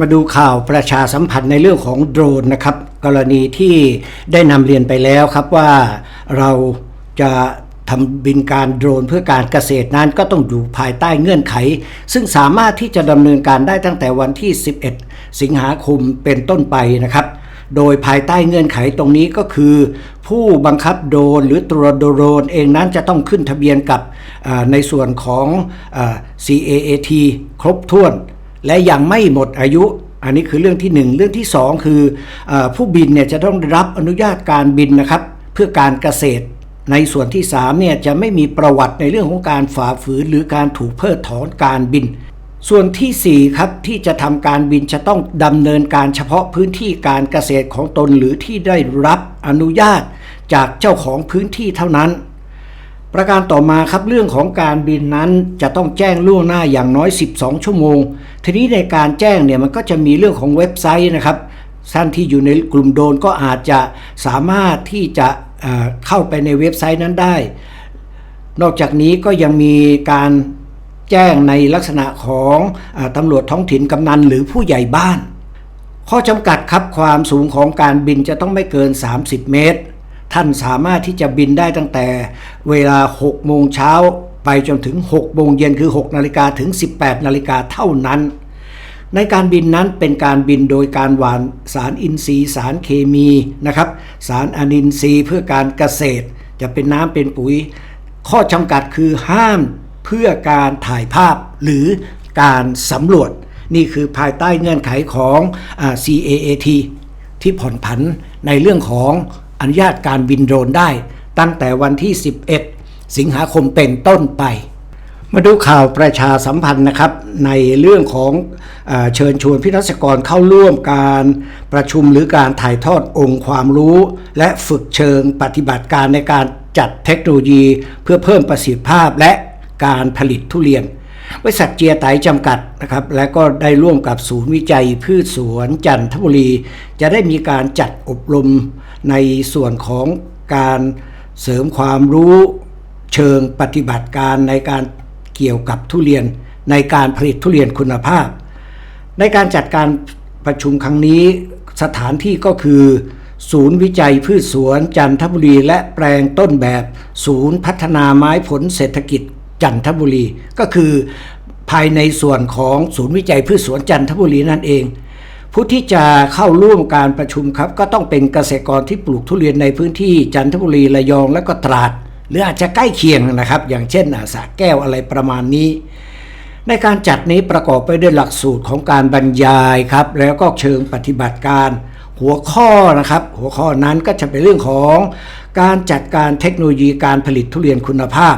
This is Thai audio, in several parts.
มาดูข่าวประชาสัมพันธ์ในเรื่องของโดรนนะครับ กรณีที่ได้นำเรียนไปแล้วครับว่าเราจะทำบินการโดรนเพื่อการเกษตรนั้นก็ต้องอยู่ภายใต้เงื่อนไข ซึ่งสามารถที่จะดำเนินการได้ตั้งแต่วันที่ 11 สิงหาคมเป็นต้นไปนะครับ โดยภายใต้เงื่อนไขตรงนี้ก็คือ ผู้บังคับโดรนหรือตัวโดรนเองนั้นจะต้องขึ้นทะเบียนกับในส่วนของ CAAT ครบถ้วน และยังไม่หมดอายุ อันนี้คือเรื่องที่หนึ่งเรื่องที่สองคืออผู้บินเนี่ยจะต้องรับอนุญาตการบินนะครับ เพื่อการเกษตร ในส่วนที่3เนี่ยจะไม่มีประวัติในเรื่องของการฝ่าฝืนหรือการถูกเพิกถอนการบิน ส่วนทีสี่4 ครับที่จะทำการบินจะต้องดำเนินการเฉพาะพื้นที่การเกษตรของตนหรือที่ได้รับอนุญาตจากเจ้าของพื้นที่เท่านั้น ประการต่อมาครับเรื่องของการบินนั้นจะต้องแจ้งล่วงหน้าอย่างน้อย 12 ชั่วโมง ทีนี้ในการแจ้งเนี่ยมันก็จะมีเรื่องของเว็บไซต์นะครับท่านที่อยู่ในกลุ่มโดนก็อาจจะสามารถที่จะเเข้าไปในเว็บไซต์นั้นได้ นอกจากนี้ก็ยังมีการแจ้งในลักษณะของอตำรวจท้องถิ่นกำนันหรือผู้ใหญ่บ้าน ข้อจำกัดครับความสูงของการบินจะต้องไม่เกิน 30 เมตร ท่านสามารถที่จะบินได้ตั้งแต่เวลา 6 โมงเช้าไปจนถึง 6 โมงเย็นคือ 6 นาฬิกาถึง 18 นาฬิกาเท่านั้น ในการบินนั้นเป็นการบินโดยการหวานสารอินทรีย์สารเคมีนะครับ สารอนินทรีย์เพื่อการเกษตร จะเป็นน้ำเป็นปุ๋ย ข้อจำกัดคือห้ามเพื่อการถ่ายภาพหรือการสำรวจ นี่คือภายใต้เงื่อนไขของ CAAT ที่ผ่อนผันในเรื่องของ อนุญาตการบินโดรนได้ ตั้งแต่วันที่ 11 สิงหาคมเป็นต้นไป มาดูข่าวประชาสัมพันธ์นะครับ ในเรื่องของเออเชิญชวนพิทักษกรเข้าร่วมการประชุมหรือการถ่ายทอดองค์ความรู้ และฝึกเชิงปฏิบัติการในการจัดเทคโนโลยี เพื่อเพิ่มประสิทธิภาพและการผลิตทุเรียนบริษัทเจียไตจำกัดนะครับ และก็ได้ร่วมกับศูนย์วิจัยพืชสวนจันทบุรี จะได้มีการจัดอบรม ในส่วนของการเสริมความรู้เชิงปฏิบัติการในการเกี่ยวกับทุเรียน ในการผลิตทุเรียนคุณภาพ ในการจัดการประชุมครั้งนี้สถานที่ก็คือ ศูนย์วิจัยพืชสวนจันทบุรี และแปลงต้นแบบ ศูนย์พัฒนาไม้ผลเศรษฐกิจจันทบุรี ก็คือภายในส่วนของศูนย์วิจัยพืชสวนจันทบุรีนั่นเอง ผู้ที่จะเข้าร่วมการประชุมครับ ก็ต้องเป็นเกษตรกรที่ปลูกทุเรียนในพื้นที่จันทบุรีระยองและก็ตราด หรืออาจจะใกล้เคียงนะครับ อย่างเช่นอ่าสระแก้วอะไรประมาณนี้ ในการจัดนี้ประกอบไปด้วยหลักสูตรของการบรรยายครับ แล้วก็เชิงปฏิบัติการ หัวข้อนะครับ หัวข้อนั้นก็จะเป็นเรื่องของการจัดการเทคโนโลยีการผลิตทุเรียนคุณภาพ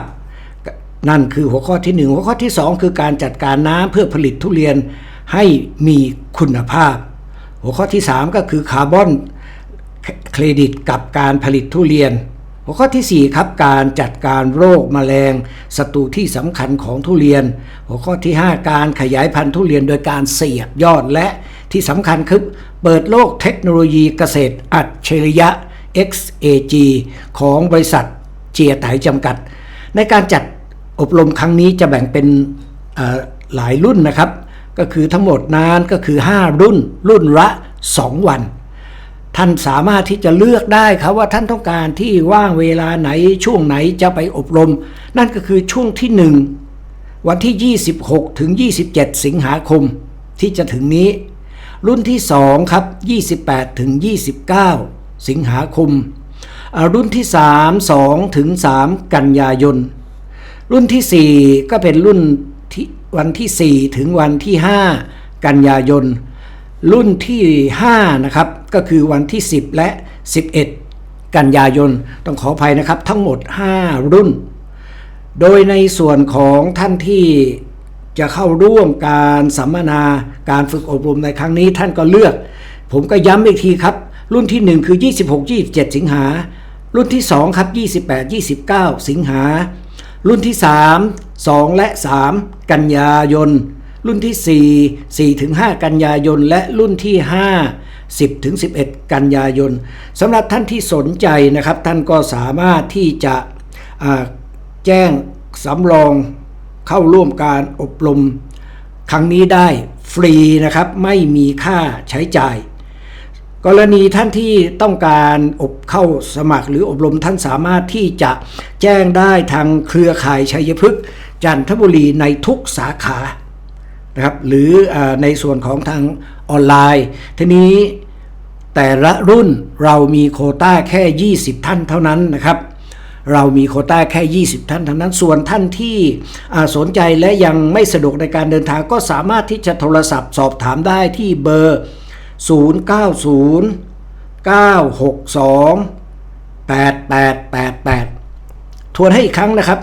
นั่นคือหัวข้อที่ 1 หัวข้อที่ 2 คือการจัดการน้ำเพื่อผลิตทุเรียนให้มีคุณภาพ หัวข้อที่ 3 ก็คือคาร์บอนเครดิตกับการผลิตทุเรียน หัวข้อที่ 4 ครับ การจัดการโรคแมลงศัตรูที่สำคัญของทุเรียน หัวข้อที่ 5 การขยายพันธุ์ทุเรียนโดยการเสียบยอดและที่สำคัญคือเปิดโลกเทคโนโลยีเกษตรอัจฉริยะ XAG ของบริษัทเจียไตจำกัด ในการจัดอบรมครั้งนี้จะแบ่งเป็นหลายรุ่นนะครับ ก็คือทั้งหมดนั้นก็คือ 5 รุ่น รุ่นละ 2 วัน ท่านสามารถที่จะเลือกได้ครับว่าท่านต้องการที่ว่างเวลาไหนช่วงไหนจะไปอบรม นั่นก็คือช่วงที่ 1 วันที่ 26 ถึง 27 สิงหาคมที่จะถึงนี้ รุ่นที่ 2 ครับ 28 ถึง 29 สิงหาคม รุ่นที่ 3 2 ถึง 3 กันยายน รุ่นที่ 4 ก็เป็นรุ่นที่ วันที่ 4 ถึงวันที่ 5 กันยายน รุ่นที่ 5 นะครับ ก็คือวันที่ 10 และ 11 กันยายน ต้องขออภัยนะครับ ทั้งหมด 5 รุ่น โดยในส่วนของท่านที่จะเข้าร่วมการสัมมนาการฝึกอบรมในครั้งนี้ท่านก็เลือก ผมก็ย้ำอีกทีครับ รุ่นที่ 1 คือ 26 27 สิงหา รุ่นที่ 2 ครับ 28 29 สิงหา รุ่นที่ 3 2 และ 3 กันยายน รุ่นที่ 4 4ถึง5กันยายน และรุ่นที่ 5 10ถึง11 กันยายนสำหรับท่านที่สนใจนะครับ ท่านก็สามารถที่จะแจ้งสำรองเข้าร่วมการอบรม ครั้งนี้ได้ฟรีนะครับ ไม่มีค่าใช้จ่าย กรณีท่านที่ต้องการอบเข้าสมัครหรืออบรมท่านสามารถที่จะแจ้งได้ทางเครือข่ายชัยพฤกษ์ จันทบุรีในทุกสาขานะครับหรืออในส่วนของทางออนไลน์ ทีนี้แต่ละรุ่นเรามีโคต้าแค่ 20 ท่านเท่านั้นนะครับ เรามีโคต้าแค่ 20 ท่านเท่านั้น ส่วนท่านที่สนใจและยังไม่สะดวกในการเดินทางก็สามารถที่จะโทรศัพท์สอบถามได้ที่เบอร์ 090 962 8888 ทวนให้อีกครั้งนะครับ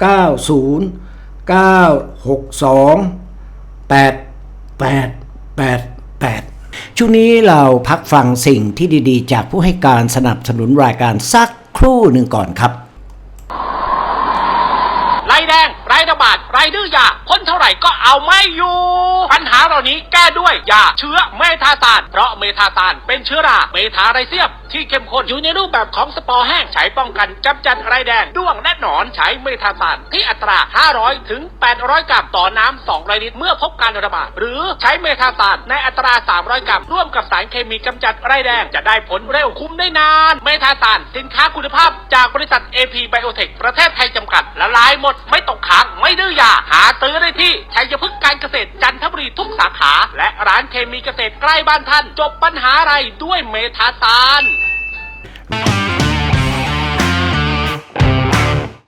90 962 8888 ช่วงนี้เราพักฟังสิ่งที่ดีๆ จากผู้ให้การสนับสนุนรายการสักครู่หนึ่งก่อนครับ ไรแดง ไรระบาด ไรดื้อยาพ่นเท่าไหร่ก็เอาไม่อยู่ ปัญหาเหล่านี้แก้ด้วยยาเชื้อเมทาซาน เพราะเมทาซานเป็นเชื้อรา เมทาไรเซียม ที่เข้มข้นอยู่ในรูปแบบของสปอร์แห้งใช้ป้องกันกำจัดไรแดงด้วงและหนอนใช้เมทาซานที่อัตรา 500 ถึง 800 กรัมต่อน้ำ200ลิตรเมื่อพบการระบาด หรือใช้เมทาซานในอัตรา 300 กรัม ร่วมกับสารเคมีกำจัดไรแดงจะได้ผลเร็วคุ้มได้นาน เมทาซานสินค้าคุณภาพจากบริษัท AP Biotech ประเทศไทยจำกัดละลายหมดไม่ตกค้างไม่ดื้อยาหาซื้อได้ที่ชัยพฤกษ์การเกษตรจันทบุรีทุกสาขา และร้านเคมีเกษตรใกล้บ้านท่าน จบปัญหาอะไรด้วยเมทาซาน back.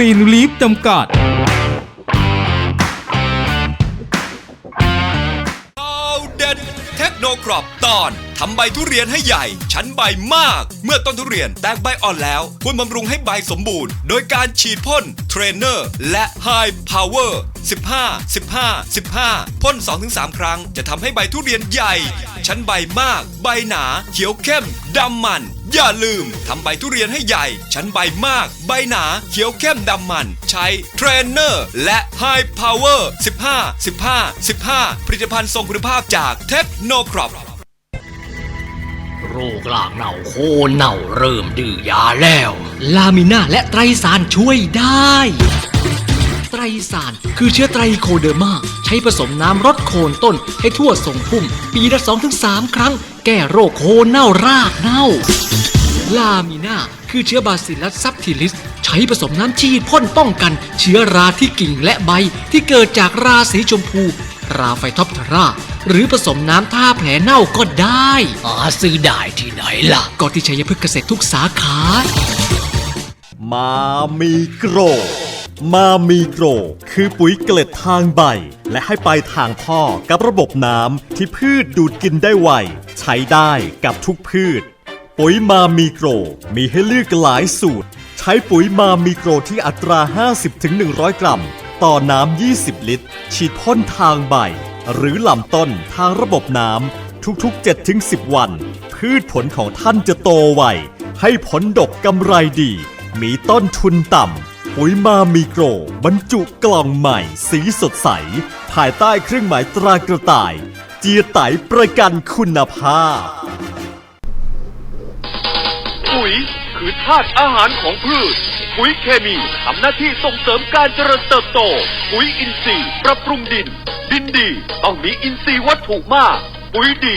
กรีนลีฟจำกัดข่าวเด็ดเทคโนครอปตอนทำใบทุเรียนให้ใหญ่ ชั้นใบมาก เมื่อต้นทุเรียนแตกใบอ่อนแล้วควรบำรุงให้ใบสมบูรณ์ โดยการฉีดพ่นเทรนเนอร์ และ High Power 15 15 15 พ่น 2-3 ครั้งจะทำให้ใบทุเรียนใหญ่ ชั้นใบมาก ใบหนา เขียวเข้มดำมัน อย่าลืมทำใบทุเรียนให้ใหญ่ ชั้นใบมาก ใบหนา เขียวเข้มดำมัน ใช้เทรนเนอร์และ High Power 15 15 15 ผลิตภัณฑ์ทรงคุณภาพจากเทคโนครอปโรคลากเน่าโคเน่าเริ่มดื้อยาแล้ว ลามิน่าและไตรสารช่วยได้ ไตรสาร คือเชื้อไตรโคเดอร์มา ใช้ผสมน้ำรดโคนต้นให้ทั่วทรงพุ่ม ปีละ 2-3 ครั้ง แก้โรคโคนเน่ารากเน่า ลามิน่าคือเชื้อบาซิลัสซับทิลิส ใช้ผสมน้ำฉีดพ่นป้องกัน เชื้อราที่กิ่งและใบที่เกิดจากราสีชมพู ราไฟท็อปทาราหรือผสมน้ำท่าแผลเน่าก็ได้อาซื้อได้ที่ไหนล่ะ ก็ที่ชัยพฤกษ์เกษตรทุกสาขา มามีโกร มามีโกร คือปุ๋ยเกล็ดทางใบ และให้ไปทางท่อกับระบบน้ำที่พืชดูดกินได้ไว ใช้ได้กับทุกพืช ปุ๋ยมามีโกร มีให้เลือกหลายสูตร ใช้ปุ๋ยมามีโกรที่อัตรา 50-100 กรัม ต่อน้ำ 20 ลิตร ฉีดพ่นทางใบ หรือลำต้นทางระบบน้ำทุกๆ 7-10 วัน พืชผลของท่านจะโตไวให้ผลดกกำไรดี มีต้นทุนต่ำ ปุ๋ยมามีโกร บรรจุกล่องใหม่ สีสดใส ภายใต้เครื่องหมายตรากระต่าย เจียไตประกันคุณภาพ ปุ๋ยคือธาตุอาหารของพืช ปุ๋ยเคมีทำหน้าที่ส่งเสริมการเจริญเติบโต ปุ๋ยอินทรีย์ปรับปรุงดิน ดินดีต้องมีอินทรีย์วัตถุมาก ปุ๋ยดี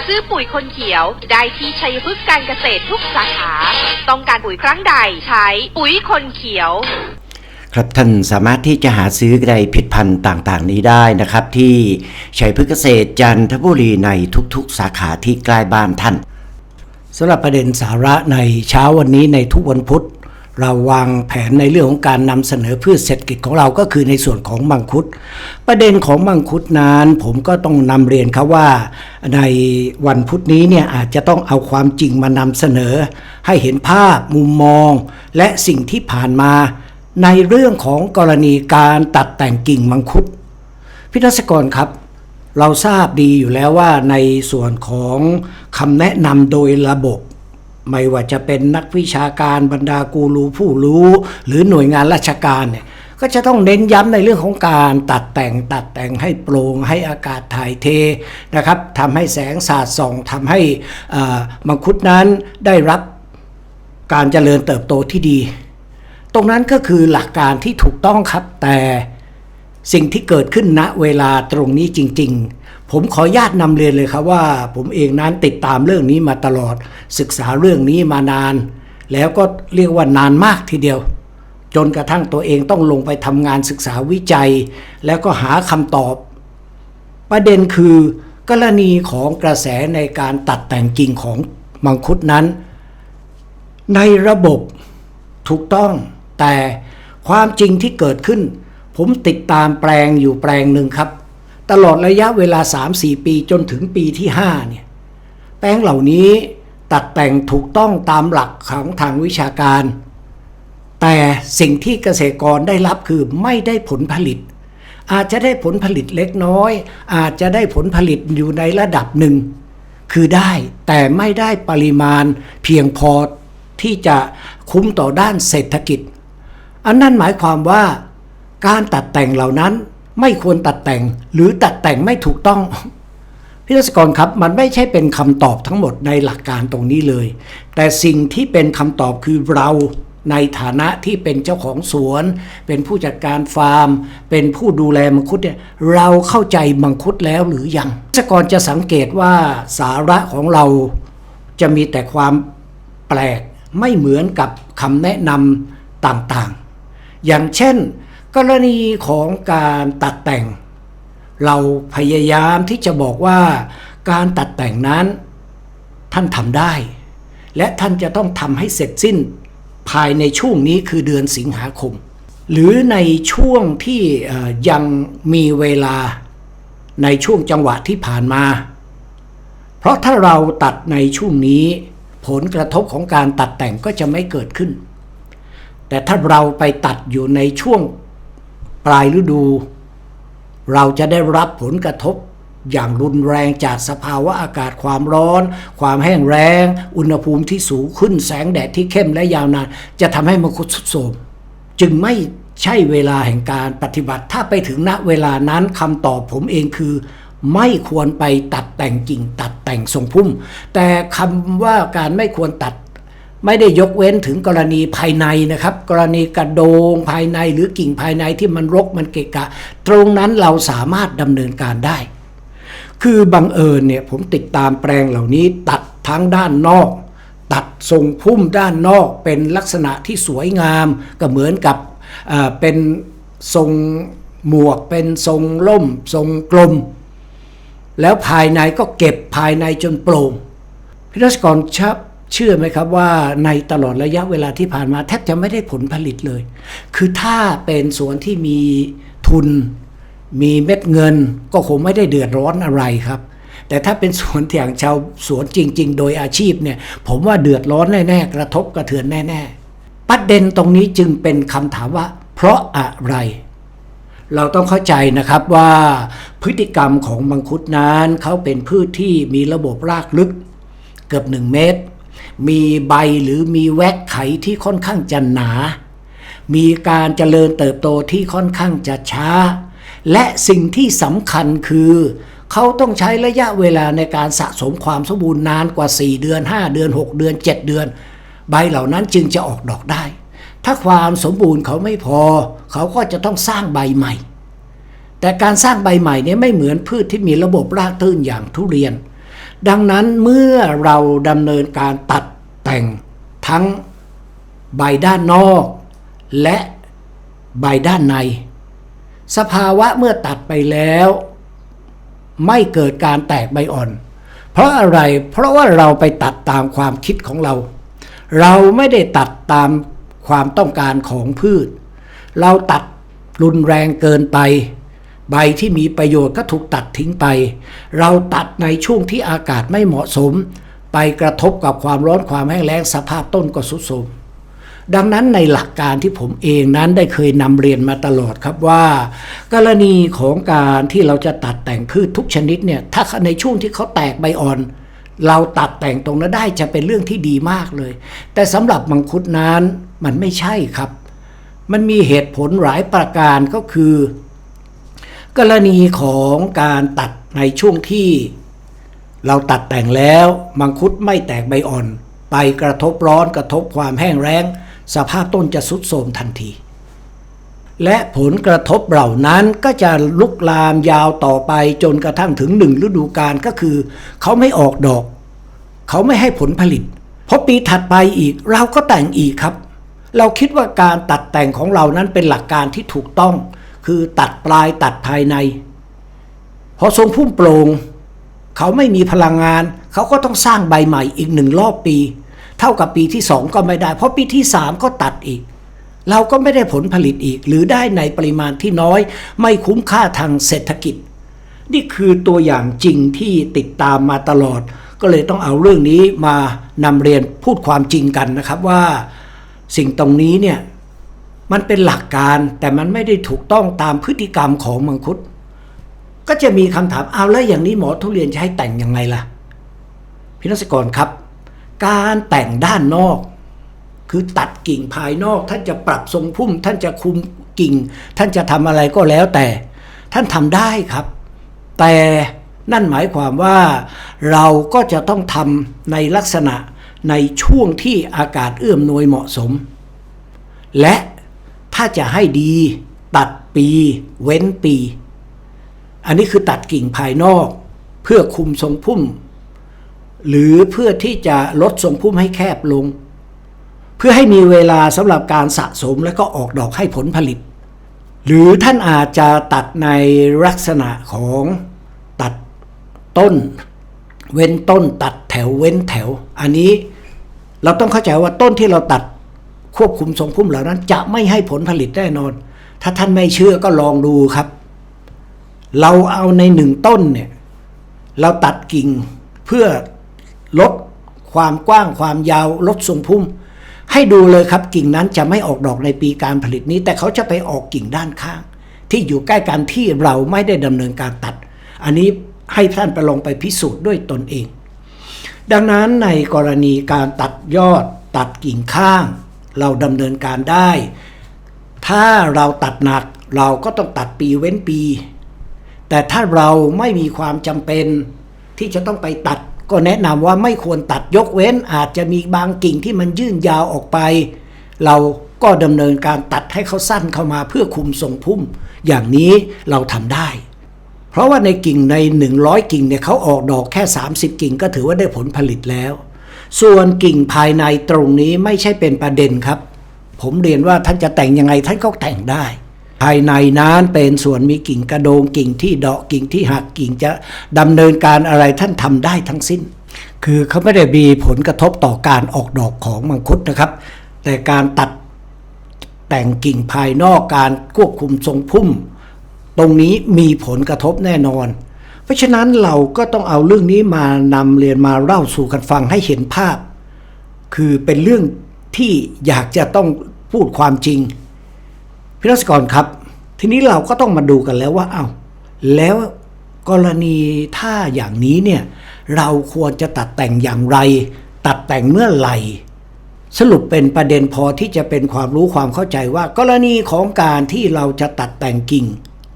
ซื้อปุ๋ยคนเขียว ได้ที่ชัยพฤกษ์การเกษตรทุกสาขา ต้องการปุ๋ยครั้งใดใช้ปุ๋ยคนเขียว ครับท่านสามารถที่จะหาซื้อในผลิดพันธุ์ต่างๆ นี้ได้นะครับ ที่ชัยพฤกษเกษตรจันทบุรีในทุกๆ สาขาที่ใกล้บ้านท่านสำหรับประเด็นสาระในเช้าวันนี้ในทุกวันพุธ เราวางแผนในเรื่องของการนำเสนอพืชเศรษฐกิจของเราก็คือในส่วนของมังคุด ประเด็นของมังคุดนั้น ผมก็ต้องนำเรียนครับว่า ในวันพุธนี้เนี่ยอาจจะต้องเอาความจริงมานำเสนอ ให้เห็นภาพมุมมอง และสิ่งที่ผ่านมา ในเรื่องของกรณีการตัดแต่งกิ่งมังคุดพิทักษกรครับ เราทราบดีอยู่แล้วว่าในส่วนของคำแนะนำโดยระบบ ไม่ว่าจะเป็นนักวิชาการบรรดากูรูผู้รู้ หรือหน่วยงานราชการเนี่ยก็จะต้องเน้นย้ำในเรื่องของการตัดแต่งตัดแต่งให้โปร่งให้อากาศถ่ายเทนะครับทำให้แสงสาดส่องทำให้มังคุดนั้นได้รับการเจริญเติบโตที่ดี ตรงนั้นก็คือหลักการที่ถูกต้องครับแต่สิ่งที่เกิดขึ้นณเวลาตรงนี้จริง ๆ ผมขอญาตนำเรียนเลยครับว่า ผมเองนั้นติดตามเรื่องนี้มาตลอด ศึกษาเรื่องนี้มานาน แล้วก็เรียกว่านานมากทีเดียว จนกระทั่งตัวเองต้องลงไปทำงานศึกษาวิจัย แล้วก็หาคำตอบ ประเด็นคือกรณีของกระแสในการตัดแต่งกิ่งของมังคุดนั้น ในระบบถูกต้อง แต่ความจริงที่เกิดขึ้น ผมติดตามแปลงอยู่แปลงหนึ่งครับ ตลอดระยะเวลา 3-4 ปีจนถึงปีที่ 5 เนี่ย แปลงเหล่านี้ตัดแต่งถูกต้องตามหลักของทางวิชาการ แต่สิ่งที่เกษตรกรได้รับคือไม่ได้ผลผลิต อาจจะได้ผลผลิตเล็กน้อย อาจจะได้ผลผลิตอยู่ในระดับหนึ่ง คือได้แต่ไม่ได้ปริมาณเพียงพอที่จะคุ้มต่อด้านเศรษฐกิจ อันนั้นหมายความว่าการตัดแต่งเหล่านั้น ไม่ควรตัดแต่งหรือตัดแต่งไม่ถูกต้องพี่รัศกรครับมันไม่ใช่เป็นคำตอบทั้งหมดในหลักการตรงนี้เลย แต่สิ่งที่เป็นคำตอบคือเราในฐานะที่เป็นเจ้าของสวน เป็นผู้จัดการฟาร์ม เป็นผู้ดูแลมังคุดเนี่ยเราเข้าใจมังคุดแล้วหรือยังพิรัศกรจะสังเกตว่าสาระของเราจะมีแต่ความแปลกไม่เหมือนกับคำแนะนำต่างๆ อย่างเช่น กรณีของการตัดแต่ง เราพยายามที่จะบอกว่าการตัดแต่งนั้นท่านทำได้ และท่านจะต้องทำให้เสร็จสิ้น ภายในช่วงนี้คือเดือนสิงหาคม หรือในช่วงที่ยังมีเวลาในช่วงจังหวะที่ผ่านมา เพราะถ้าเราตัดในช่วงนี้ ผลกระทบของการตัดแต่งก็จะไม่เกิดขึ้น แต่ถ้าเราไปตัดอยู่ในช่วง ปลายฤดู เราจะได้รับผลกระทบอย่างรุนแรงจากสภาวะอากาศความร้อน ความแห้งแล้ง อุณหภูมิที่สูงขึ้นแสงแดดที่เข้มและยาวนาน จะทำให้มังคุดทรุดโทรมจึงไม่ใช่เวลาแห่งการปฏิบัติ ถ้าไปถึงณเวลานั้นคำตอบผมเองคือ ไม่ควรไปตัดแต่งกิ่งตัดแต่งทรงพุ่ม แต่คำว่าการไม่ควรตัด ไม่ได้ยกเว้นถึงกรณีภายในนะครับ กรณีกระโดงภายในหรือกิ่งภายในที่มันรกมันเกะกะ ตรงนั้นเราสามารถดำเนินการได้ คือบังเอิญเนี่ยผมติดตามแปลงเหล่านี้ตัดทั้งด้านนอก ตัดทรงพุ่มด้านนอกเป็นลักษณะที่สวยงามก็เหมือนกับเป็นทรงหมวกเป็นทรงล่ม ทรงกลม แล้วภายในก็เก็บภายในจนโปร่งพิรัชกรชับ เชื่อไหมครับว่าในตลอดระยะเวลาที่ผ่านมาแทบจะไม่ได้ผลผลิตเลย คือถ้าเป็นสวนที่มีทุน มีเม็ดเงินก็คงไม่ได้เดือดร้อนอะไรครับ แต่ถ้าเป็นสวนอย่างชาวสวนจริง ๆ โดยอาชีพเนี่ย ผมว่าเดือดร้อนแน่ๆกระทบกระเทือนแน่ๆประเด็นตรงนี้จึงเป็นคำถามว่า เพราะอะไร เราต้องเข้าใจนะครับว่าพฤติกรรมของมังคุดนั้นเขาเป็นพืชที่มีระบบรากลึกเกือบ 1 เมตร มีใบหรือมีแวกไขที่ค่อนข้างจะหนา มีการเจริญเติบโตที่ค่อนข้างจะช้า และสิ่งที่สำคัญคือ เขาต้องใช้ระยะเวลาในการสะสมความสมบูรณ์นานกว่า 4 เดือน 5 เดือน 6 เดือน 7 เดือน ใบเหล่านั้นจึงจะออกดอกได้ ถ้าความสมบูรณ์เขาไม่พอ เขาก็จะต้องสร้างใบใหม่ แต่การสร้างใบใหม่เนี่ยไม่เหมือนพืชที่มีระบบรากตื้นอย่างทุเรียน ดังนั้นเมื่อเราดำเนินการตัดแต่งทั้งใบด้านนอก และใบด้านใน สภาวะเมื่อตัดไปแล้ว ไม่เกิดการแตกใบอ่อน เพราะอะไรเพราะว่าเราไปตัดตามความคิดของเรา เราไม่ได้ตัดตามความต้องการของพืช เราตัดรุนแรงเกินไป ใบที่มีประโยชน์ก็ถูกตัดทิ้งไป เราตัดในช่วงที่อากาศไม่เหมาะสม ไปกระทบกับความร้อนความแห้งแล้งสภาพต้นก็สุดโทรมดังนั้นในหลักการที่ผมเองนั้นได้เคยนำเรียนมาตลอดครับว่า กรณีของการที่เราจะตัดแต่งพืชทุกชนิดเนี่ยถ้าในช่วงที่เขาแตกใบอ่อน เราตัดแต่งตรงนั้นได้จะเป็นเรื่องที่ดีมากเลย แต่สำหรับมังคุดนั้นมันไม่ใช่ครับ มันมีเหตุผลหลายประการก็คือ กรณีของการตัดในช่วงที่ เราตัดแต่งแล้วมังคุดไม่แตกใบอ่อน ไปกระทบร้อนกระทบความแห้งแล้ง สภาพต้นจะสุดโทรมทันที และผลกระทบเหล่านั้นก็จะลุกลามยาวต่อไปจนกระทั่งถึงหนึ่งฤดูกาลก็คือ เขาไม่ออกดอก เขาไม่ให้ผลผลิตพอปีถัดไปอีกเราก็แต่งอีกครับ เราคิดว่าการตัดแต่งของเรานั้นเป็นหลักการที่ถูกต้อง คือตัดปลายตัดภายใน พอทรงพุ่มโปร่งเขาไม่มีพลังงาน เขาก็ต้องสร้างใบใหม่อีกหนึ่งรอบปี เท่ากับปีที่สองก็ไม่ได้ เพราะปีที่สามก็ตัดอีก เราก็ไม่ได้ผลผลิตอีก หรือได้ในปริมาณที่น้อย ไม่คุ้มค่าทางเศรษฐกิจ นี่คือตัวอย่างจริงที่ติดตามมาตลอด ก็เลยต้องเอาเรื่องนี้มานำเรียนพูดความจริงกันนะครับว่า สิ่งตรงนี้เนี่ย มันเป็นหลักการแต่มันไม่ได้ถูกต้องตามพฤติกรรมของมังคุด ก็จะมีคำถามเอาแล้วอย่างนี้หมอทุเรียนจะให้แต่งยังไงล่ะพี่นักกรครับ การแต่งด้านนอก คือตัดกิ่งภายนอก ท่านจะปรับทรงพุ่ม ท่านจะคุมกิ่ง ท่านจะทำอะไรก็แล้วแต่ ท่านทำได้ครับ แต่นั่นหมายความว่าเราก็จะต้องทำในลักษณะในช่วงที่อากาศเอื้อมนวยเหมาะสม และ ถ้าจะให้ดี ตัดปี เว้นปี อันนี้คือตัดกิ่งภายนอก เพื่อคุมทรงพุ่ม หรือเพื่อที่จะลดทรงพุ่มให้แคบลง เพื่อให้มีเวลาสำหรับการสะสมและก็ออกดอกให้ผลผลิต หรือท่านอาจจะตัดในลักษณะของตัดต้น เว้นต้นตัดแถวเว้นแถว อันนี้เราต้องเข้าใจว่าต้นที่เราตัด ควบคุมทรงพุ่มเหล่านั้น จะไม่ให้ผลผลิตแน่นอน ถ้าท่านไม่เชื่อก็ลองดูครับ เราเอาในหนึ่งต้นเนี่ย เราตัดกิ่งเพื่อลดความกว้างความยาวลดทรงพุ่ม ให้ดูเลยครับกิ่งนั้นจะไม่ออกดอกในปีการผลิตนี้ แต่เขาจะไปออกกิ่งด้านข้าง ที่อยู่ใกล้กันที่เราไม่ได้ดำเนินการตัด อันนี้ให้ท่านไปลองไปพิสูจน์ด้วยตนเอง ดังนั้นในกรณีการตัดยอดตัดกิ่งข้าง เราดำเนินการได้ ถ้าเราตัดหนักเราก็ต้องตัดปีเว้นปี แต่ถ้าเราไม่มีความจำเป็นที่จะต้องไปตัด ก็แนะนำว่าไม่ควรตัดยกเว้นอาจจะมีบางกิ่งที่มันยื่นยาวออกไป เราก็ดำเนินการตัดให้เขาสั้นเข้ามาเพื่อคุมทรงพุ่ม อย่างนี้เราทำได้ เพราะว่าในกิ่งใน 100 กิ่งเนี่ยเขาออกดอกแค่ 30 กิ่งก็ถือว่าได้ผลผลิตแล้ว ส่วนกิ่งภายในตรงนี้ไม่ใช่เป็นประเด็นครับ ผมเรียนว่าท่านจะแต่งยังไงท่านก็แต่งได้ ภายในนั้นเป็นส่วนมีกิ่งกระโดงกิ่งที่เดาะกิ่งที่หักกิ่งจะดำเนินการอะไรท่านทำได้ทั้งสิ้น คือเขาไม่ได้มีผลกระทบต่อการออกดอกของมังคุดนะครับ แต่การตัดแต่งกิ่งภายนอกการควบคุมทรงพุ่ม ตรงนี้มีผลกระทบแน่นอน เพราะฉะนั้นเราก็ต้องเอาเรื่องนี้มานำเรียนมาเล่าสู่กันฟังให้เห็นภาพ คือเป็นเรื่องที่อยากจะต้องพูดความจริงพี่รัศกรครับ ทีนี้เราก็ต้องมาดูกันแล้วว่าเอา้าแล้วกรณีถ้าอย่างนี้เนี่ยเราควรจะตัดแต่งอย่างไร ตัดแต่งเมื่อไหร่ สรุปเป็นประเด็นพอที่จะเป็นความรู้ความเข้าใจว่า กรณีของการที่เราจะตัดแต่งกิ่ง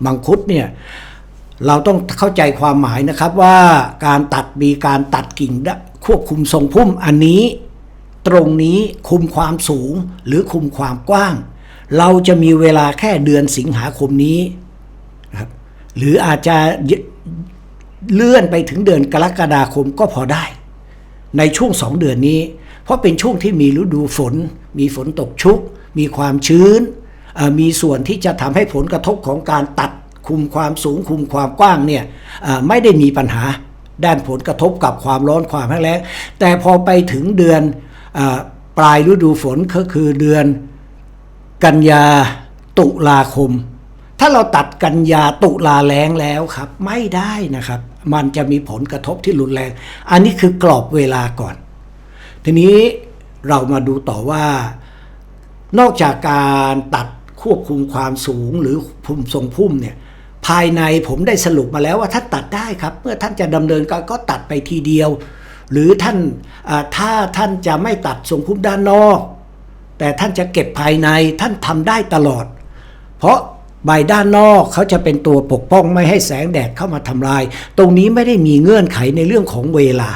มังคุดเนี่ย เราต้องเข้าใจความหมายนะครับว่าการตัดมีการตัดกิ่งได้ควบคุมทรงพุ่มอันนี้ ตรงนี้คุมความสูงหรือคุมความกว้าง เราจะมีเวลาแค่เดือนสิงหาคมนี้นะครับหรืออาจจะเลื่อนไปถึงเดือนกรกฎาคมก็พอได้ ในช่วงสองเดือนนี้ เพราะเป็นช่วงที่มีฤดูฝน มีฝนตกชุก มีความชื้น มีส่วนที่จะทำให้ผลกระทบของการตัด คุมความสูงคุมความกว้างเนี่ยไม่ได้มีปัญหาด้านผลกระทบกับความร้อนความแห้งแล้งแต่พอไปถึงเดือนออปลายฤดูฝนก็คือเดือนกันยาตุลาคม ถ้าเราตัดกันยาตุลาแล้งแล้วครับ ไม่ได้นะครับ มันจะมีผลกระทบที่รุนแรง อันนี้คือกรอบเวลาก่อน ทีนี้เรามาดูต่อว่า นอกจากการตัดควบคุมความสูงหรือพุ่มทรงพุ่มเนี่ย ภายในผมได้สรุปมาแล้วว่าท่านตัดได้ครับ เมื่อท่านจะดำเนินการก็ตัดไปทีเดียว หรือท่านถ้าท่านจะไม่ตัดทรงพุ่มด้านนอก แต่ท่านจะเก็บภายในท่านทำได้ตลอด เพราะใบด้านนอกเขาจะเป็นตัวปกป้องไม่ให้แสงแดดเข้ามาทำลาย ตรงนี้ไม่ได้มีเงื่อนไขในเรื่องของเวลา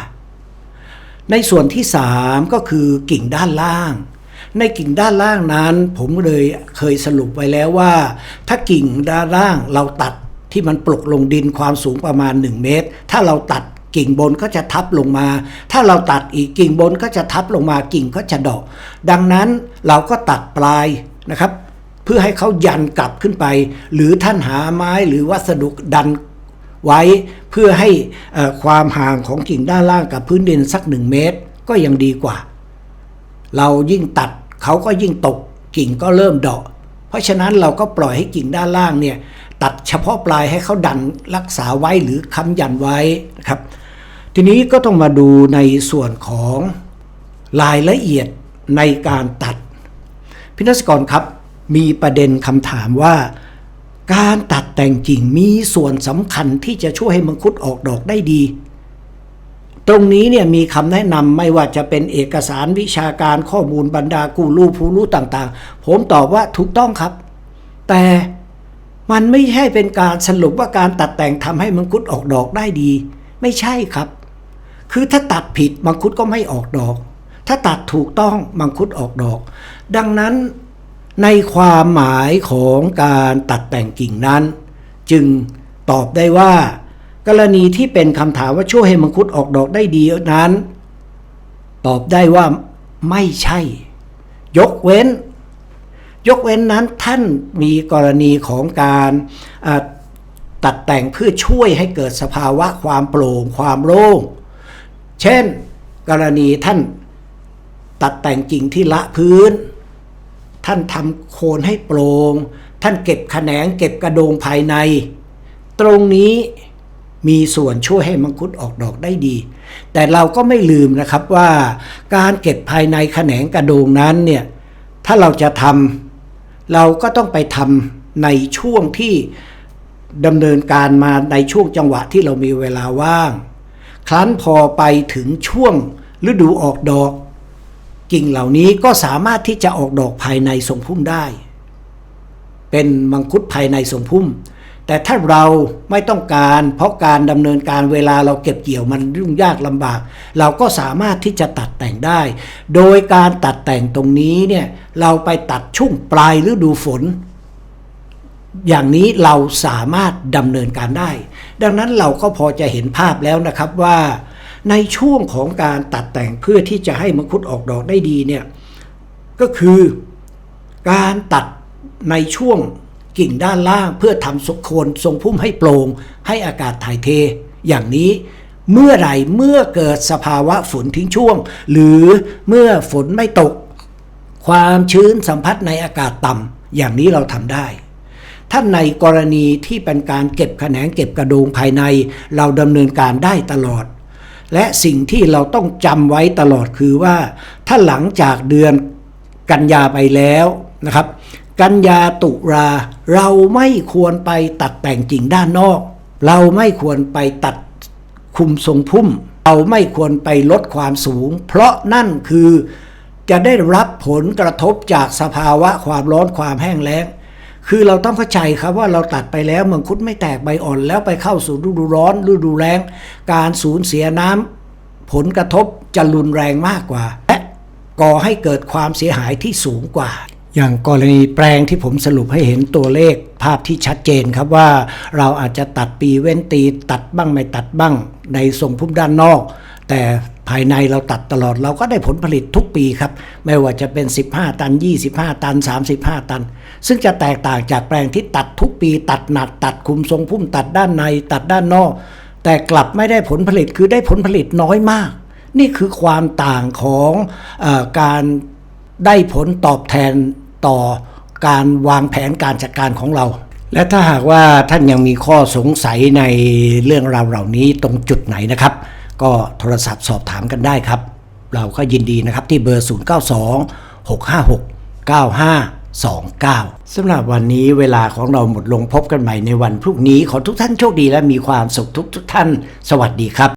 ในส่วนที่ 3 ก็คือกิ่งด้านล่าง ในกิ่งด้านล่างนั้น ผมเลยเคยสรุปไว้แล้วว่า ถ้ากิ่งด้านล่างเราตัดที่มันปลุกลงดินความสูงประมาณ 1 เมตร ถ้าเราตัดกิ่งบนก็จะทับลงมา ถ้าเราตัดอีกกิ่งบนก็จะทับลงมากิ่งก็จะดอก ดังนั้นเราก็ตัดปลายนะครับ เพื่อให้เขายันกลับขึ้นไป หรือท่านหาไม้หรือวัสดุดันไว้เพื่อให้ความห่างของกิ่งด้านล่างกับพื้นดินสักหนึ่งเมตร ก็ยังดีกว่า เรายิ่งตัดเขาก็ยิ่งตกกิ่งก็เริ่มเดาะ เพราะฉะนั้นเราก็ปล่อยให้กิ่งด้านล่างเนี่ยตัดเฉพาะปลายให้เขาดันรักษาไว้หรือค้ำยันไว้นะครับ ทีนี้ก็ต้องมาดูในส่วนของรายละเอียดในการตัด พินักกรครับมีประเด็นคำถามว่า การตัดแต่งกิ่งมีส่วนสำคัญที่จะช่วยให้มังคุดออกดอกได้ดี ตรงนี้เนี่ยมีคำแนะนำไม่ว่าจะเป็นเอกสารวิชาการข้อมูลบรรดากูรูผู้รู้ต่างๆ ผมตอบว่าถูกต้องครับ แต่มันไม่ใช่เป็นการสรุปว่าการตัดแต่งทำให้มังคุดออกดอกได้ดี ไม่ใช่ครับ คือถ้าตัดผิดมังคุดก็ไม่ออกดอก ถ้าตัดถูกต้องมังคุดออกดอก ดังนั้นในความหมายของการตัดแต่งกิ่งนั้น จึงตอบได้ว่า กรณีที่เป็นคำถามว่าช่วยให้มังคุดออกดอกได้ดีนั้น ตอบได้ว่าไม่ใช่ ยกเว้น ยกเว้นนั้นท่านมีกรณีของการตัดแต่งเพื่อช่วยให้เกิดสภาวะความโปร่งความโล่ง เช่น กรณีท่านตัดแต่งกิ่งที่ละพื้น ท่านทำโคนให้โปร่ง ท่านเก็บแขนงเก็บกระโดงภายใน ตรงนี้ มีส่วนช่วยให้มังคุดออกดอกได้ดี แต่เราก็ไม่ลืมนะครับว่าการเก็บภายในแขนงกระโดงนั้นเนี่ยถ้าเราจะทำเราก็ต้องไปทำในช่วงที่ดำเนินการมาในช่วงจังหวะที่เรามีเวลาว่าง ครั้นพอไปถึงช่วงฤดูออกดอก กิ่งเหล่านี้ก็สามารถที่จะออกดอกภายในทรงพุ่มได้ เป็นมังคุดภายในทรงพุ่ม แต่ถ้าเราไม่ต้องการ เพราะการดำเนินการเวลาเราเก็บเกี่ยวมันยุ่งยากลำบาก เราก็สามารถที่จะตัดแต่งได้ โดยการตัดแต่งตรงนี้เนี่ยเราไปตัดช่วงปลายฤดูฝน อย่างนี้เราสามารถดำเนินการได้ ดังนั้นเราก็พอจะเห็นภาพแล้วนะครับว่า ในช่วงของการตัดแต่งเพื่อที่จะให้มังคุดออกดอกได้ดีเนี่ยก็คือการตัดในช่วง กิ่งด้านล่างเพื่อทำสโคนทรงพุ่มให้โปร่งให้อากาศถ่ายเท อย่างนี้เมื่อไหร่เมื่อเกิดสภาวะฝนทิ้งช่วง หรือเมื่อฝนไม่ตก ความชื้นสัมผัสในอากาศต่ำอย่างนี้เราทำได้ถ้าในกรณีที่เป็นการเก็บแขนงเก็บกระโดงภายใน เราดำเนินการได้ตลอด และสิ่งที่เราต้องจำไว้ตลอดคือว่า ถ้าหลังจากเดือนกันยาไปแล้วนะครับ กันยาตุลาเราไม่ควรไปตัดแต่งกิ่งด้านนอก เราไม่ควรไปตัดคุมทรงพุ่ม เราไม่ควรไปลดความสูง เพราะนั่นคือจะได้รับผลกระทบจากสภาวะความร้อนความแห้งแล้ง คือเราต้องเข้าใจครับว่าเราตัดไปแล้วมังคุดไม่แตกใบอ่อนแล้วไปเข้าสู่ฤดูร้อนฤดูแล้ง การสูญเสียน้ำผลกระทบจะรุนแรงมากกว่า และก่อให้เกิดความเสียหายที่สูงกว่า อย่างกรณีแปลงที่ผมสรุปให้เห็นตัวเลขภาพที่ชัดเจนครับว่าเราอาจจะตัดปีเว้นตีตัดบ้างไม่ตัดบ้างในทรงพุ่มด้านนอก แต่ภายในเราตัดตลอดเราก็ได้ผลผลิตทุกปีครับ ไม่ว่าจะเป็น 15 ตัน 25 ตัน 35 ตัน ซึ่งจะแตกต่างจากแปลงที่ตัดทุกปี ตัดหนักตัดคุมทรงพุ่มตัดด้านใน ตัดด้านนอก แต่กลับไม่ได้ผลผลิตคือได้ผลผลิตน้อยมาก นี่คือความต่างของอการ ได้ผลตอบแทนต่อการวางแผนการจัดการของเรา และถ้าหากว่าท่านยังมีข้อสงสัยในเรื่องราวเหล่านี้ตรงจุดไหนนะครับ ก็โทรศัพท์สอบถามกันได้ครับ เราก็ยินดีนะครับที่เบอร์ 092 656 9529 สำหรับวันนี้เวลาของเราหมดลงพบกันใหม่ในวันพรุ่งนี้ ขอทุกท่านโชคดีและมีความสุขทุกทุกท่าน สวัสดีครับ